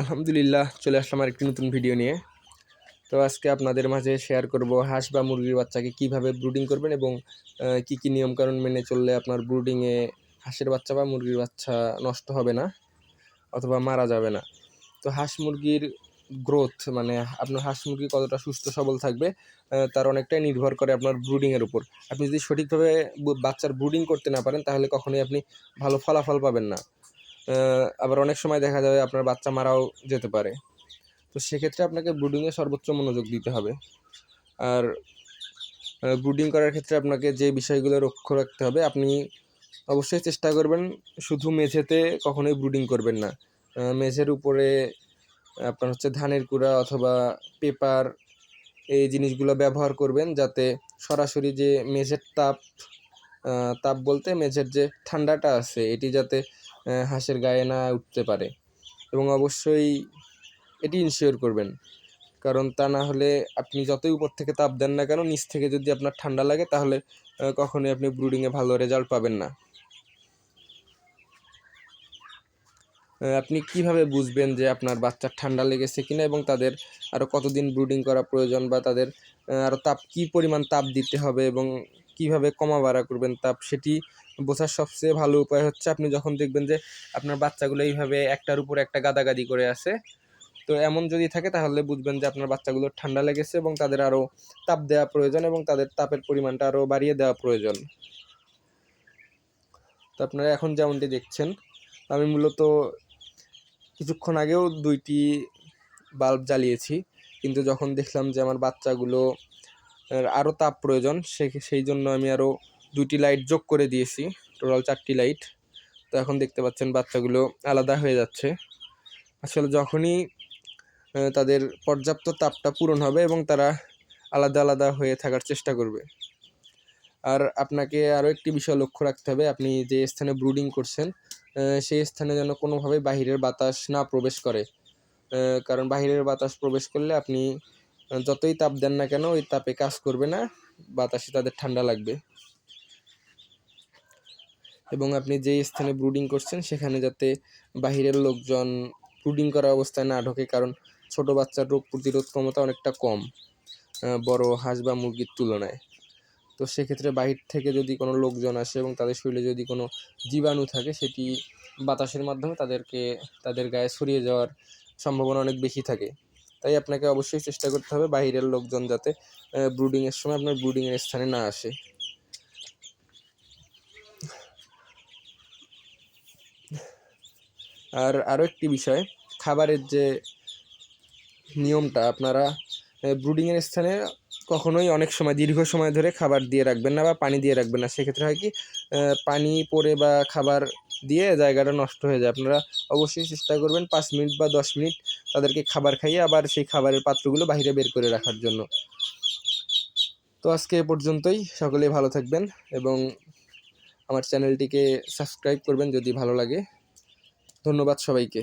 আলহামদুলিল্লাহ, চলে আসলাম আর একটি নতুন ভিডিও নিয়ে। তো আজকে আপনাদের মাঝে শেয়ার করব হাঁস বা মুরগির বাচ্চাকে কীভাবে ব্রুডিং করবেন এবং কি কি নিয়মকানুন মেনে চললে আপনার ব্রুডিংয়ে হাঁসের বাচ্চা বা মুরগির বাচ্চা নষ্ট হবে না অথবা মারা যাবে না। তো হাঁস মুরগির গ্রোথ মানে আপনার হাঁস মুরগি কতটা সুস্থ, সবল থাকবে তার অনেকটাই নির্ভর করে আপনার ব্রুডিংয়ের উপর। আপনি যদি সঠিকভাবে বাচ্চার ব্রুডিং করতে না পারেন, তাহলে কখনোই আপনি ভালো ফলাফল পাবেন না। আবার অনেক সময় দেখা যাবে আপনার বাচ্চা মারাও যেতে পারে। তো সেক্ষেত্রে আপনাকে ব্রুডিংয়ে সর্বোচ্চ মনোযোগ দিতে হবে। আর ব্রুডিং করার ক্ষেত্রে আপনাকে যে বিষয়গুলো লক্ষ্য রাখতে হবে, আপনি অবশ্যই চেষ্টা করবেন শুধু মেঝেতে কখনোই ব্রুডিং করবেন না। মেঝের উপরে আপনার হচ্ছে ধানের কুড়া অথবা পেপার এই জিনিসগুলো ব্যবহার করবেন যাতে সরাসরি যে মেঝের তাপ তাপ বলতে মেঝের যে ঠান্ডাটা আছে, এটি যাতে হাঁসের গায়ে না উঠতে পারে। এবং অবশ্যই এটি ইনশিওর করবেন। কারণ তা না হলে আপনি যতই উপর থেকে তাপ দেন না কেন, নিচ থেকে যদি আপনার ঠান্ডা লাগে, তাহলে কখনোই আপনি ব্রুডিংয়ে ভালো রেজাল্ট পাবেন না। আপনি কীভাবে বুঝবেন যে আপনার বাচ্চার ঠান্ডা লেগেছে কিনা এবং তাদের আরও কতদিন ব্রুডিং করা প্রয়োজন বা তাদের আরও তাপ, কী পরিমাণ তাপ দিতে হবে এবং কীভাবে কমা বাড়া করবেন তাপ সেটি বোঝার সবচেয়ে ভালো উপায় হচ্ছে আপনি যখন দেখবেন যে আপনার বাচ্চাগুলো এইভাবে একটার উপর একটা গাদাগাদি করে আছে। তো এমন যদি থাকে তাহলে বুঝবেন যে আপনার বাচ্চাগুলোর ঠান্ডা লেগেছে এবং তাদের আরও তাপ দেওয়া প্রয়োজন এবং তাদের তাপের পরিমাণটা আরও বাড়িয়ে দেওয়া প্রয়োজন। তো আপনারা এখন যেমনটি দেখছেন, আমি মূলত কিছুক্ষণ আগেও দুইটি বাল্ব জ্বালিয়েছি। কিন্তু যখন দেখলাম যে আমার বাচ্চাগুলো আরও তাপ প্রয়োজন, সে সেই জন্য আমি আরও দুইটি লাইট যোগ করে দিয়েছি টোটাল চারটি লাইট তো এখন দেখতে পাচ্ছেন বাচ্চাগুলো আলাদা হয়ে যাচ্ছে। আসলে যখনই তাদের পর্যাপ্ত তাপটা পূরণ হবে এবং তারা আলাদা আলাদা হয়ে থাকার চেষ্টা করবে। আর আপনাকে আরও একটি বিষয় লক্ষ্য রাখতে হবে, আপনি যে স্থানে ব্রুডিং করছেন সেই স্থানে যেন কোনোভাবেই বাহিরের বাতাস না প্রবেশ করে। কারণ বাহিরের বাতাস প্রবেশ করলে আপনি যতই তাপ দেন না কেন, ওই তাপে কাজ করবে না, বাতাসে তাদের ঠান্ডা লাগবে। এবং আপনি যেই স্থানে ব্রুডিং করছেন, সেখানে যাতে বাহিরের লোকজন ব্রুডিং করা অবস্থায় না ঢোকে, কারণ ছোট বাচ্চার রোগ প্রতিরোধ ক্ষমতা অনেকটা কম বড় হাঁস বা মুরগির তুলনায়। তো সেক্ষেত্রে বাহির থেকে যদি কোনো লোকজন আসে এবং তাদের শরীরে যদি কোনো জীবাণু থাকে, সেটি বাতাসের মাধ্যমে তাদেরকে, তাদের গায়ে ছড়িয়ে যাওয়ার সম্ভাবনা অনেক বেশি থাকে। তাই আপনাকে অবশ্যই চেষ্টা করতে হবে বাইরের লোকজন যাতে ব্রুডিংয়ের সময় আপনার ব্রুডিংয়ের স্থানে না আসে। আর আরও একটি বিষয়, খাবারের যে নিয়মটা আপনারা ব্রুডিংয়ের স্থানে কখনোই অনেক সময়, দীর্ঘ সময় ধরে খাবার দিয়ে রাখবেন না বা পানি দিয়ে রাখবেন না। সেক্ষেত্রে হয় কি পানি পড়ে বা খাবার দিয়ে জায়গাটা নষ্ট হয়ে যায়। আপনারা অবশ্যই চেষ্টা করবেন পাঁচ মিনিট বা দশ মিনিট তাদেরকে খাবার খাইয়ে আবার সেই খাবারের পাত্রগুলো বাইরে বের করে রাখার জন্য। তো আজকে এ পর্যন্তই। সকলেই ভালো থাকবেন এবং আমার চ্যানেলটিকে সাবস্ক্রাইব করবেন যদি ভালো লাগে। ধন্যবাদ সবাইকে।